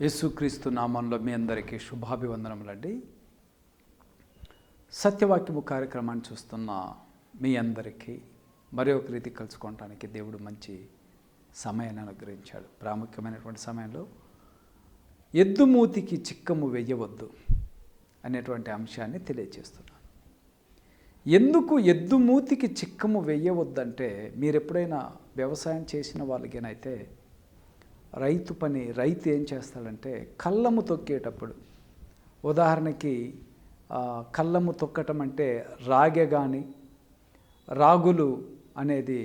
యేసుక్రీస్తు నామంలో మీ అందరికీ శుభాభివందనములండి సత్యవాక్యము కార్యక్రమాన్ని చూస్తున్న మీ అందరికీ మరి ఒక రీతి కలుసుకోవటానికి దేవుడు మంచి సమయాన్ని అనుగ్రహించాడు. ప్రాముఖ్యమైనటువంటి సమయంలో ఎద్దుమూతికి చిక్కము వెయ్యవద్దు అనేటువంటి అంశాన్ని తెలియజేస్తున్నాను. ఎందుకు ఎద్దుమూతికి చిక్కము వెయ్యవద్దంటే మీరు ఎప్పుడైనా వ్యవసాయం చేసిన వాళ్ళకినైతే రైతు పని రైతు ఏం చేస్తాడంటే కళ్ళము తొక్కేటప్పుడు. ఉదాహరణకి కళ్ళము తొక్కటం అంటే రాగె కానీ రాగులు అనేది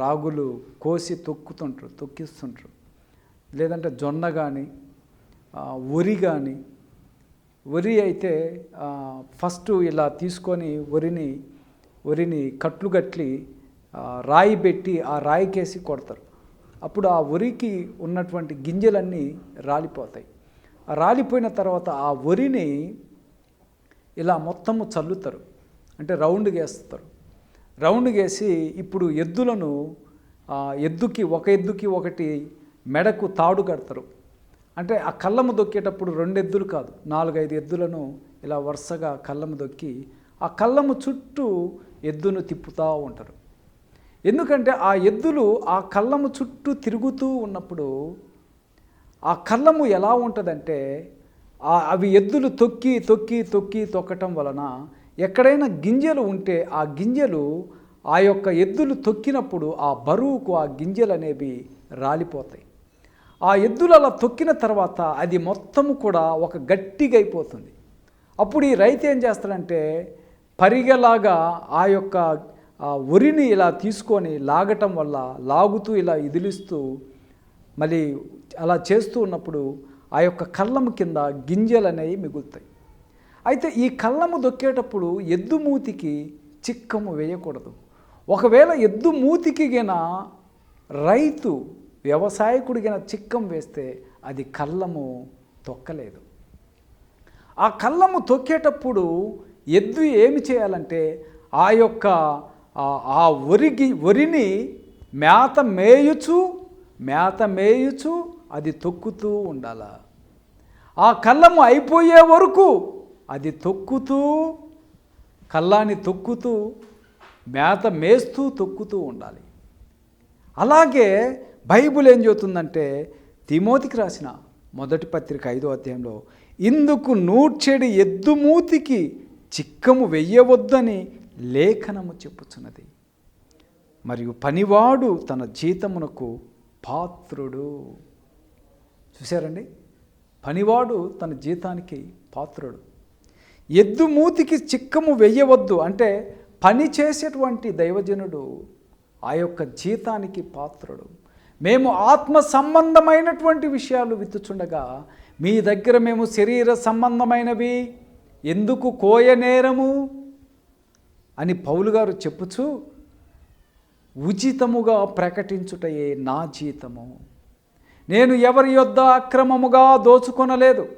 రాగులు కోసి తొక్కుతుంటారు తొక్కిస్తుంటారు. లేదంటే జొన్న కానీ వరి కానీ వరి అయితే ఫస్ట్ ఇలా తీసుకొని వరిని వరిని కట్లు కట్టి రాయి పెట్టి ఆ రాయికేసి కొడతారు. అప్పుడు ఆ వరికి ఉన్నటువంటి గింజలన్నీ రాలిపోతాయి. రాలిపోయిన తర్వాత ఆ వరిని ఇలా మొత్తము చల్లుతారు. అంటే రౌండ్ వేస్తారు. రౌండ్ వేసి ఇప్పుడు ఎద్దులను ఆ, ఎద్దుకి ఒక ఎద్దుకి ఒకటి మెడకు తాడు కడతారు. అంటే ఆ కళ్ళము దొక్కేటప్పుడు రెండు ఎద్దులు కాదు నాలుగైదు ఎద్దులను ఇలా వరుసగా కళ్ళము దొక్కి ఆ కళ్ళము చుట్టూ ఎద్దును తిప్పుతూ ఉంటారు. ఎందుకంటే ఆ ఎద్దులు ఆ కళ్ళము చుట్టూ తిరుగుతూ ఉన్నప్పుడు ఆ కళ్ళము ఎలా ఉంటుందంటే ఆ అవి ఎద్దులు తొక్కి తొక్కి తొక్కి తొక్కటం వలన ఎక్కడైనా గింజలు ఉంటే ఆ గింజలు ఆ యొక్క ఎద్దులు తొక్కినప్పుడు ఆ బరువుకు ఆ గింజలు అనేవి రాలిపోతాయి. ఆ ఎద్దులు అలా తొక్కిన తర్వాత అది మొత్తము కూడా ఒక గట్టిగా అయిపోతుంది అప్పుడు ఈ రైతు ఏం చేస్తాడంటే పరిగెలాగా ఆ యొక్క ఆ ఉరిని ఇలా తీసుకొని లాగటం వల్ల లాగుతూ ఇలా ఇదిలిస్తూ మళ్ళీ అలా చేస్తూ ఉన్నప్పుడు ఆ యొక్క కళ్ళము కింద గింజలు అనేవి మిగులుతాయి. అయితే ఈ కళ్ళము దొక్కేటప్పుడు ఎద్దు మూతికి చిక్కము వేయకూడదు. ఒకవేళ ఎద్దు మూతికి గిన రైతు వ్యవసాయకుడి గిన చిక్కం వేస్తే అది కళ్ళము తొక్కలేదు. ఆ కళ్ళము తొక్కేటప్పుడు ఎద్దు ఏమి చేయాలంటే ఆ యొక్క ఆ- వరికి వరిని మేత మేయుచు మేత మేయుచు అది తొక్కుతూ ఉండాల. ఆ కళ్ళము అయిపోయే వరకు అది తొక్కుతూ కళ్ళాన్ని తొక్కుతూ మేత మేస్తూ తొక్కుతూ ఉండాలి. అలాగే బైబుల్ ఏం చెబుతుందంటే తిమోతికి రాసిన మొదటి పత్రిక ఐదో అధ్యాయంలో ఇందుకు నూర్చెడి ఎద్దుమూతికి చిక్కము వెయ్యవద్దని లేఖనము చెప్పుచున్నది. మరియు పనివాడు తన జీతమునకు పాత్రుడు. చూశారండి? పనివాడు తన జీతానికి పాత్రుడు. ఎద్దు మూతికి చిక్కము వెయ్యవద్దు అంటే పని చేసేటువంటి దైవజనుడు ఆ యొక్క జీతానికి పాత్రుడు. మేము ఆత్మ సంబంధమైనటువంటి విషయాలు విత్తుచుండగా మీ దగ్గర మేము శరీర సంబంధమైనవి. ఎందుకు కోయనేరము? అని పౌలు గారు చెప్పుచు ఉచితముగా ప్రకటించుటయే నా జీతము. నేను ఎవరి యొద్ద అక్రమముగా దోచుకొనలేదు.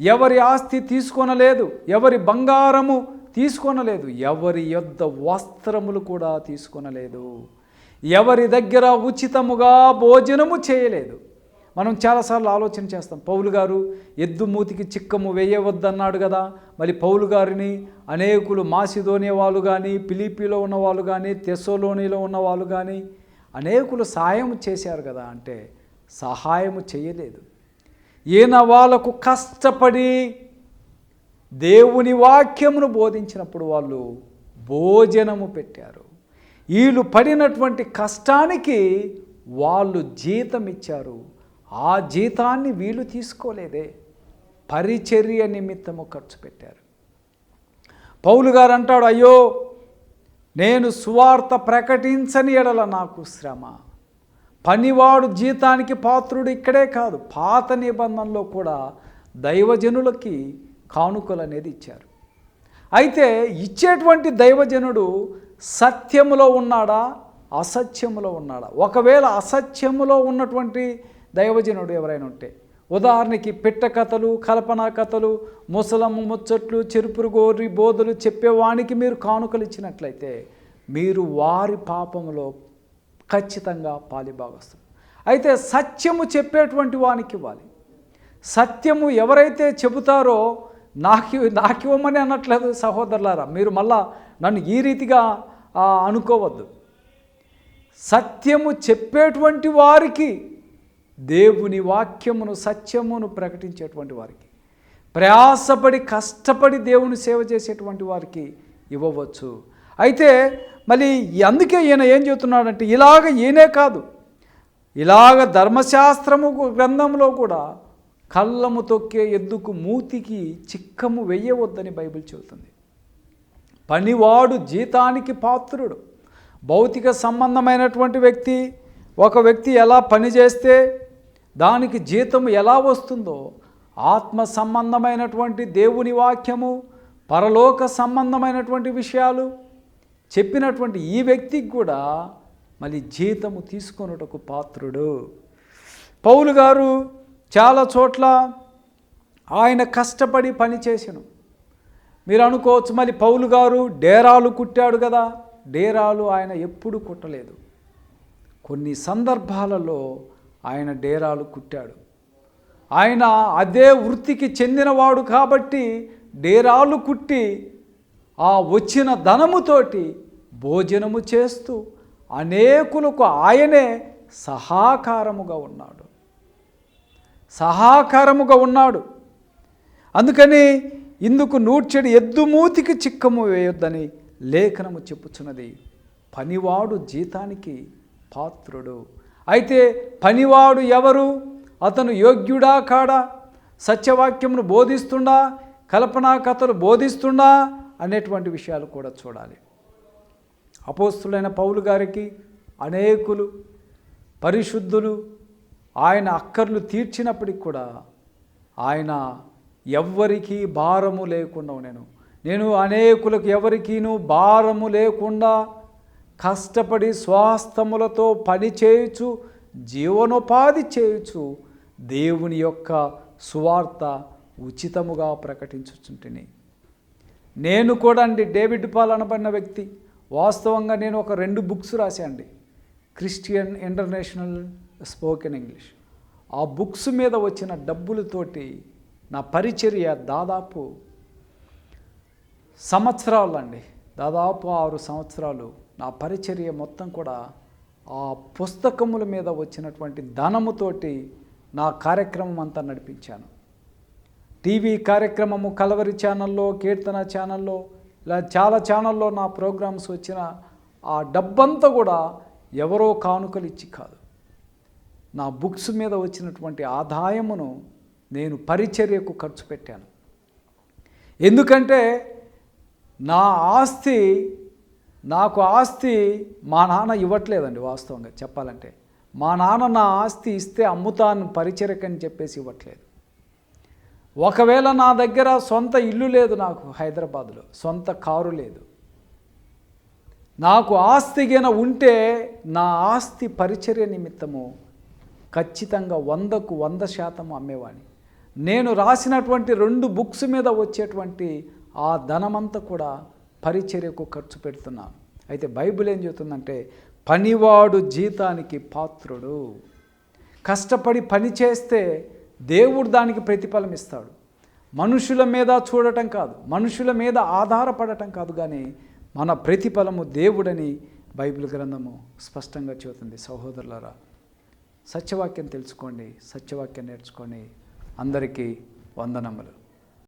ఎవరి ఆస్తి తీసుకొనలేదు. ఎవరి బంగారము తీసుకొనలేదు. ఎవరి యొద్ద వస్త్రములు కూడా తీసుకొనలేదు. ఎవరి దగ్గర ఉచితముగా భోజనము చేయలేదు. మనం చాలాసార్లు ఆలోచన చేస్తాం. పౌలు గారు ఎద్దు మూతికి చిక్కము వేయవద్దన్నాడు కదా. మరి పౌలు గారిని అనేకులు మాసిదోనే వాళ్ళు కానీ పిలిపిలో ఉన్న వాళ్ళు కానీ తెసోలోనిలో ఉన్న వాళ్ళు కానీ అనేకులు సహాయం చేశారు కదా అంటే సహాయము చేయలేదు. ఈయన వాళ్ళకు కష్టపడి దేవుని వాక్యమును బోధించినప్పుడు వాళ్ళు భోజనము పెట్టారు. వీళ్ళు పడినటువంటి కష్టానికి వాళ్ళు జీతం ఇచ్చారు. ఆ జీతాన్ని వీళ్ళు తీసుకోలేదే. పరిచర్య నిమిత్తము ఖర్చు పెట్టారు. పౌలు గారు అంటాడు అయ్యో నేను సువార్త ప్రకటించని ఎడల నాకు శ్రమ. పనివాడు జీతానికి పాత్రుడు ఇక్కడే కాదు పాత నిబంధనలో కూడా దైవజనులకి కానుకలు అనేది ఇచ్చారు. అయితే ఇచ్చేటువంటి దైవజనుడు సత్యములో ఉన్నాడా? అసత్యములో ఉన్నాడా? ఒకవేళ అసత్యములో ఉన్నటువంటి దైవజనుడు ఎవరైనా ఉంటే ఉదాహరణకి పిట్ట కథలు కల్పనా కథలు ముసలమ్మ ముచ్చట్లు చెరుపురు గోరి బోధలు చెప్పేవానికి మీరు కానుకలు ఇచ్చినట్లయితే మీరు వారి పాపంలో ఖచ్చితంగా పాలిభాగస్తులు. అయితే సత్యము చెప్పేటువంటి వానికి ఇవ్వాలి. సత్యము ఎవరైతే చెబుతారో నాకు నాకు ఇవ్వమని అనట్లేదు సహోదరులారా మీరు మళ్ళా నన్ను ఈ రీతిగా అనుకోవద్దు. సత్యము చెప్పేటువంటి వారికి దేవుని వాక్యమును సత్యమును ప్రకటించేటువంటి వారికి ప్రయాసపడి కష్టపడి దేవుని సేవ చేసేటువంటి వారికి ఇవ్వవచ్చు. అయితే మళ్ళీ అందుకే ఈయన ఏం చెబుతున్నాడంటే ఇలాగ ఈయనే కాదు. ఇలాగ ధర్మశాస్త్రము గ్రంథంలో కూడా కళ్ళము తొక్కే ఎద్దుకు మూతికి చిక్కము వెయ్యవద్దని బైబిల్ చెబుతుంది. పనివాడు జీతానికి పాత్రుడు. భౌతిక సంబంధమైనటువంటి వ్యక్తి ఒక వ్యక్తి ఎలా పని చేస్తే దానికి జీతం ఎలా వస్తుందో ఆత్మ సంబంధమైనటువంటి దేవుని వాక్యము పరలోక సంబంధమైనటువంటి విషయాలు చెప్పినటువంటి ఈ వ్యక్తికి కూడా మళ్ళీ జీతము తీసుకొనుటకు పాత్రుడు. పౌలు గారు చాలా చోట్ల ఆయన కష్టపడి పనిచేసను మీరు అనుకోవచ్చు మరి పౌలు గారు డేరాలు కుట్టాడు కదా డేరాలు ఆయన ఎప్పుడు కుట్టలేదు. కొన్ని సందర్భాలలో ఆయన డేరాలు కుట్టాడు. ఆయన అదే వృత్తికి చెందినవాడు కాబట్టి డేరాలు కుట్టి ఆ వచ్చిన ధనముతోటి భోజనము చేస్తూ అనేకులకు ఆయనే సహాకారముగా ఉన్నాడు. సహాకారముగా ఉన్నాడు. అందుకని ఇందుకు నూర్చెడు ఎద్దుమూతికి చిక్కము వేయొద్దని లేఖనము చెప్పుచున్నది. పనివాడు జీతానికి పాత్రుడు. అయితే పనివాడు ఎవరు? అతను యోగ్యుడా కాడా? సత్యవాక్యమును బోధిస్తుండా? కల్పనా కథలు బోధిస్తుండా? అనేటువంటి విషయాలు కూడా చూడాలి. అపోస్తులైన పౌలు గారికి అనేకులు పరిశుద్ధులు ఆయన అక్కర్లు తీర్చినప్పటికి కూడా ఆయన ఎవ్వరికీ భారము లేకుండా నేను నేను అనేకులకు ఎవరికీను భారము లేకుండా కష్టపడి స్వాస్థములతో పనిచేయుచు జీవనోపాధి చేయుచు దేవుని యొక్క సువార్త ఉచితముగా ప్రకటించుచుంటిని. నేను కూడా అండి డేవిడ్ పాల్ అనబడిన వ్యక్తి. వాస్తవంగా నేను ఒక రెండు బుక్స్ రాశాండి క్రిస్టియన్ ఇంటర్నేషనల్ స్పోకెన్ ఇంగ్లీష్. ఆ బుక్స్ మీద వచ్చిన డబ్బులతోటి నా పరిచర్య దాదాపు సంవత్సరాలు అండి దాదాపు ఆరు సంవత్సరాలు నా పరిచర్య మొత్తం కూడా ఆ పుస్తకముల మీద వచ్చినటువంటి ధనముతోటి నా కార్యక్రమం అంతా నడిపించాను. టీవీ కార్యక్రమము కలవరి ఛానల్లో కీర్తన ఛానల్లో ఇలా చాలా ఛానల్లో నా ప్రోగ్రామ్స్ వచ్చిన ఆ డబ్బంతా కూడా ఎవరో కానుకలు ఇచ్చి కాదు. నా బుక్స్ మీద వచ్చినటువంటి ఆదాయమును నేను పరిచర్యకు ఖర్చు పెట్టాను. ఎందుకంటే నా ఆస్తి నాకు ఆస్తి మా నాన్న ఇవ్వట్లేదండి వాస్తవంగా చెప్పాలంటే. మా నాన్న నా ఆస్తి ఇస్తే అమ్ముతాను పరిచరకని చెప్పేసి ఇవ్వట్లేదు. ఒకవేళ నా దగ్గర సొంత ఇల్లు లేదు నాకు హైదరాబాద్లో సొంత కారు లేదు. నాకు ఆస్తి గిన ఉంటే నా ఆస్తి పరిచర్య నిమిత్తము ఖచ్చితంగా వందకు వంద శాతం అమ్మేవాణ్ణి నేను రాసినటువంటి రెండు బుక్స్ మీద వచ్చేటువంటి ఆ ధనమంతా కూడా పరిచర్యకు ఖర్చు పెడుతున్నాను అయితే బైబిల్ ఏం చెబుతుందంటే పనివాడు జీతానికి పాత్రుడు. కష్టపడి పని చేస్తే దేవుడు దానికి ప్రతిఫలం ఇస్తాడు. మనుషుల మీద చూడటం కాదు మనుషుల మీద ఆధారపడటం కాదు కానీ మన ప్రతిఫలము దేవుడని బైబిల్ గ్రంథము స్పష్టంగా చెబుతుంది. సహోదరులరా సత్యవాక్యం తెలుసుకోండి సత్యవాక్యం నేర్చుకొని అందరికీ వందనములు.